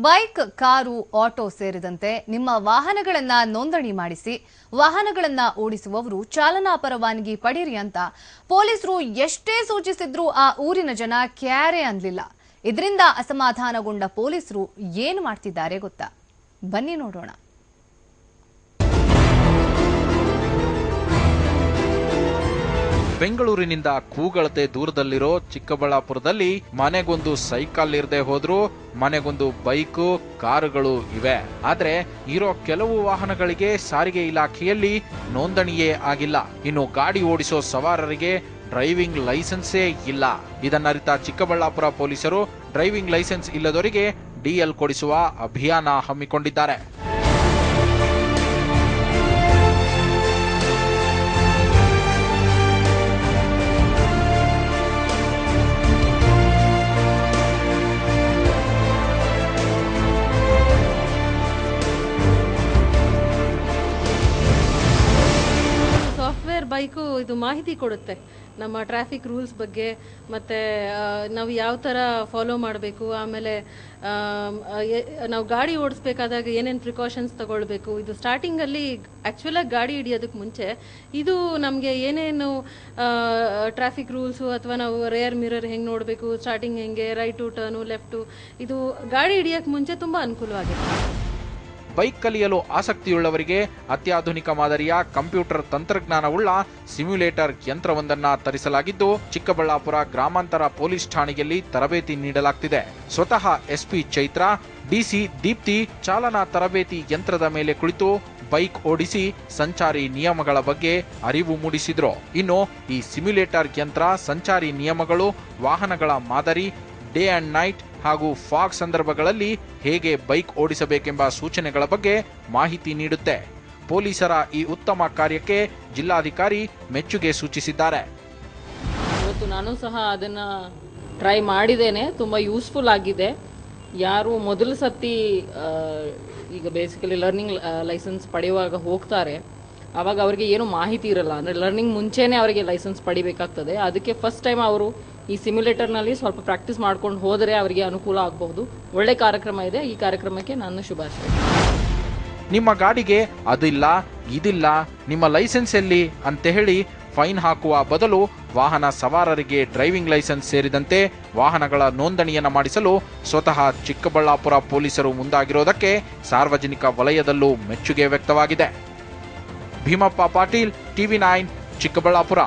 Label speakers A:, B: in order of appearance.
A: Bike, car, auto ಸೇರಿದಂತೆ ನಿಮ್ಮ ವಾಹನಗಳನ್ನ ನೋಂದಣಿ ಮಾಡಿಸಿ, ವಾಹನಗಳನ್ನ ಓಡಿಸುವವರು ಚಾಲನಾ ಪರವಾನಗಿ ಪಡೀರಿ ಅಂತ ಪೊಲೀಸರು ಎಷ್ಟೇ ಸೂಚಿಸಿದ್ರೂ ಆ ಊರಿನ ಜನ ಕ್ಯಾರೆ ಅನ್ಲಿಲ್ಲ. ಇದರಿಂದ ಅಸಮಾಧಾನಗೊಂಡ ಪೊಲೀಸರು ಏನು ಮಾಡ್ತಿದ್ದಾರೆ ಗೊತ್ತಾ? ಬನ್ನಿ ನೋಡೋಣ.
B: ಬೆಂಗಳೂರಿನಿಂದ ಕೂಗಳತೆ ದೂರದಲ್ಲಿರೋ ಚಿಕ್ಕಬಳ್ಳಾಪುರದಲ್ಲಿ ಮನೆಗೊಂದು ಸೈಕಲ್ ಇರದೆ ಹೋದ್ರು, ಮನೆಗೊಂದು ಬೈಕು, ಕಾರುಗಳು ಇವೆ. ಆದ್ರೆ ಇರೋ ಕೆಲವು ವಾಹನಗಳಿಗೆ ಸಾರಿಗೆ ಇಲಾಖೆಯಲ್ಲಿ ನೋಂದಣಿಯೇ ಆಗಿಲ್ಲ. ಇನ್ನು ಗಾಡಿ ಓಡಿಸೋ ಸವಾರರಿಗೆ ಡ್ರೈವಿಂಗ್ ಲೈಸೆನ್ಸೇ ಇಲ್ಲ. ಇದನ್ನರಿತ ಚಿಕ್ಕಬಳ್ಳಾಪುರ ಪೊಲೀಸರು ಡ್ರೈವಿಂಗ್ ಲೈಸೆನ್ಸ್ ಇಲ್ಲದವರಿಗೆ ಡಿಎಲ್ ಕೊಡಿಸುವ ಅಭಿಯಾನ ಹಮ್ಮಿಕೊಂಡಿದ್ದಾರೆ.
C: ಬೈಕು ಇದು ಮಾಹಿತಿ ಕೊಡುತ್ತೆ. ನಮ್ಮ ಟ್ರಾಫಿಕ್ ರೂಲ್ಸ್ ಬಗ್ಗೆ, ಮತ್ತು ನಾವು ಯಾವ ಥರ ಫಾಲೋ ಮಾಡಬೇಕು, ಆಮೇಲೆ ನಾವು ಗಾಡಿ ಓಡಿಸ್ಬೇಕಾದಾಗ ಏನೇನು ಪ್ರಿಕಾಷನ್ಸ್ ತಗೊಳ್ಬೇಕು, ಇದು ಸ್ಟಾರ್ಟಿಂಗಲ್ಲಿ ಆ್ಯಕ್ಚುಲಾಗಿ ಗಾಡಿ ಹಿಡಿಯೋದಕ್ಕೆ ಮುಂಚೆ, ಇದು ನಮಗೆ ಏನೇನು ಟ್ರಾಫಿಕ್ ರೂಲ್ಸು ಅಥವಾ ನಾವು ರೇರ್ ಮಿರರ್ ಹೆಂಗೆ ನೋಡಬೇಕು ಸ್ಟಾರ್ಟಿಂಗ್ ಹೆಂಗೆ ರೈಟು ಟರ್ನು ಲೆಫ್ಟು ಇದು ಗಾಡಿ ಹಿಡಿಯೋಕ್ಕೆ ಮುಂಚೆ ತುಂಬ ಅನುಕೂಲವಾಗಿದೆ.
B: ಬೈಕ್ ಕಲಿಯಲು ಆಸಕ್ತಿಯುಳ್ಳವರಿಗೆ ಅತ್ಯಾಧುನಿಕ ಮಾದರಿಯ ಕಂಪ್ಯೂಟರ್ ತಂತ್ರಜ್ಞಾನವುಳ್ಳ ಸಿಮ್ಯುಲೇಟರ್ ಯಂತ್ರವೊಂದನ್ನ ತರಿಸಲಾಗಿದ್ದು, ಚಿಕ್ಕಬಳ್ಳಾಪುರ ಗ್ರಾಮಾಂತರ ಪೊಲೀಸ್ ಠಾಣೆಯಲ್ಲಿ ತರಬೇತಿ ನೀಡಲಾಗ್ತಿದೆ. ಸ್ವತಃ ಎಸ್ಪಿ ಚೈತ್ರ, ಡಿಸಿ ದೀಪ್ತಿ ಚಾಲನಾ ತರಬೇತಿ ಯಂತ್ರದ ಮೇಲೆ ಕುಳಿತು ಬೈಕ್ ಓಡಿಸಿ ಸಂಚಾರಿ ನಿಯಮಗಳ ಬಗ್ಗೆ ಅರಿವು ಮೂಡಿಸಿದ್ರು. ಇನ್ನು ಈ ಸಿಮ್ಯುಲೇಟರ್ ಯಂತ್ರ, ಸಂಚಾರಿ ನಿಯಮಗಳು ವಾಹನಗಳ ಮಾದರಿ, ಡೇ ಅಂಡ್ ನೈಟ್ ಹಾಗೂ ಫಾಗ್ ಸಂದರ್ಭಗಳಲ್ಲಿ ಹೇಗೆ ಬೈಕ್ ಓಡಿಸಬೇಕೆಂಬ ಸೂಚನೆಗಳ ಬಗ್ಗೆ ಮಾಹಿತಿ ನೀಡುತ್ತೆ. ಪೊಲೀಸರ ಈ ಉತ್ತಮ ಕಾರ್ಯಕ್ಕೆ ಜಿಲ್ಲಾಧಿಕಾರಿ ಮೆಚ್ಚುಗೆ ಸೂಚಿಸಿದ್ದಾರೆ.
D: ಇವತ್ತು ನಾನು ಸಹ ಅದನ್ನು ಟ್ರೈ ಮಾಡಿದ್ದೇನೆ. ತುಂಬ ಯೂಸ್ಫುಲ್ ಆಗಿದೆ. ಯಾರು ಮೊದಲು ಸತಿ ಈಗ ಬೇಸಿಕಲಿ ಲರ್ನಿಂಗ್ ಲೈಸೆನ್ಸ್ ಪಡೆಯುವಾಗ ಹೋಗ್ತಾರೆ. ಆವಾಗ ಅವರಿಗೆ ಏನು ಮಾಹಿತಿ ಇರಲ್ಲ. ಅಂದರೆ ಲರ್ನಿಂಗ್ ಮುಂಚೆನೇ ಅವರಿಗೆ ಲೈಸೆನ್ಸ್ ಪಡಿಬೇಕಾಗ್ತದೆ. ಅದಕ್ಕೆ ಫಸ್ಟ್ ಟೈಮ್ ಅವರು ಈ ಸಿಮ್ಯುಲೇಟರ್ನಲ್ಲಿ ಸ್ವಲ್ಪ ಪ್ರಾಕ್ಟೀಸ್ ಮಾಡ್ಕೊಂಡು ಹೋದರೆ ಅವರಿಗೆ ಅನುಕೂಲ ಆಗಬಹುದು. ಒಳ್ಳೆ ಕಾರ್ಯಕ್ರಮ ಇದೆ. ಈ ಕಾರ್ಯಕ್ರಮಕ್ಕೆ ನನ್ನ ಶುಭಾಶಯ.
B: ನಿಮ್ಮ ಗಾಡಿಗೆ ಅದಿಲ್ಲ, ಇದಿಲ್ಲ, ನಿಮ್ಮ ಲೈಸೆನ್ಸ್ ಎಲ್ಲಿ ಅಂತ ಹೇಳಿ ಫೈನ್ ಹಾಕುವ ಬದಲು ವಾಹನ ಸವಾರರಿಗೆ ಡ್ರೈವಿಂಗ್ ಲೈಸೆನ್ಸ್ ಸೇರಿದಂತೆ ವಾಹನಗಳ ನೋಂದಣಿಯನ್ನು ಮಾಡಿಸಲು ಸ್ವತಃ ಚಿಕ್ಕಬಳ್ಳಾಪುರ ಪೊಲೀಸರು ಮುಂದಾಗಿರೋದಕ್ಕೆ ಸಾರ್ವಜನಿಕ ವಲಯದಲ್ಲೂ ಮೆಚ್ಚುಗೆ ವ್ಯಕ್ತವಾಗಿದೆ. Bheemappa Patil TV nine Chikkaballapur